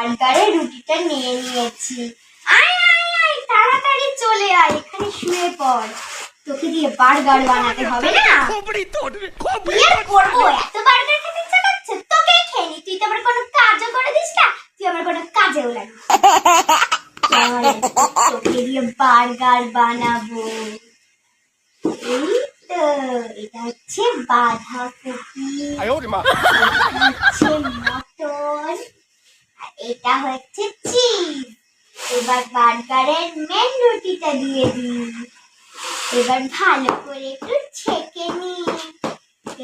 বার্গারের রুটিটা নিয়ে নিয়েছি। আয় আয় আয় তাড়াতাড়ি চলে আয় এখানে শুয়ে পড়। তোকে দিয়ে বার্গার বানাতে হবে না? খবরই তোর খবরই করব? এত বার্গার খেতে ইচ্ছা করছে? তোকে খেয়ে নি। তুই তো আমার কোনো কাজও করে দিস না তুই আমার কোনো কাজেও লাগে তোকে দিয়ে বার্গার বানাবো। এই তো মটন এটা হচ্ছে চিজ এবার বার্গারের মেন রুটিটা দিয়ে দিই। এবার ভালো করে একটু ছেঁকে নি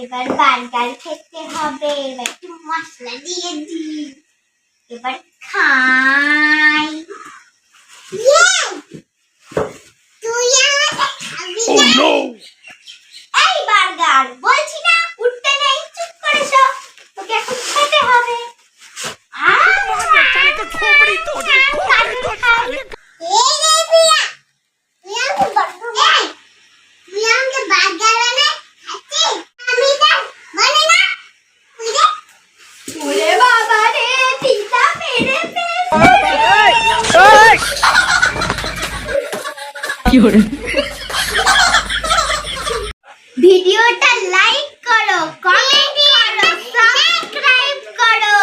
এবার বার্গার খেতে হবে। এবার একটু মশলা দিয়ে দিই। এবার খাই। Oh no! ভিডিওটা লাইক করো কমেন্ট করো সাবস্ক্রাইব করো।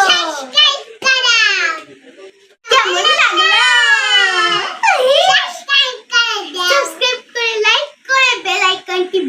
কেমন লাগল? সাবস্ক্রাইব করে লাইক করে বেল আইকনটি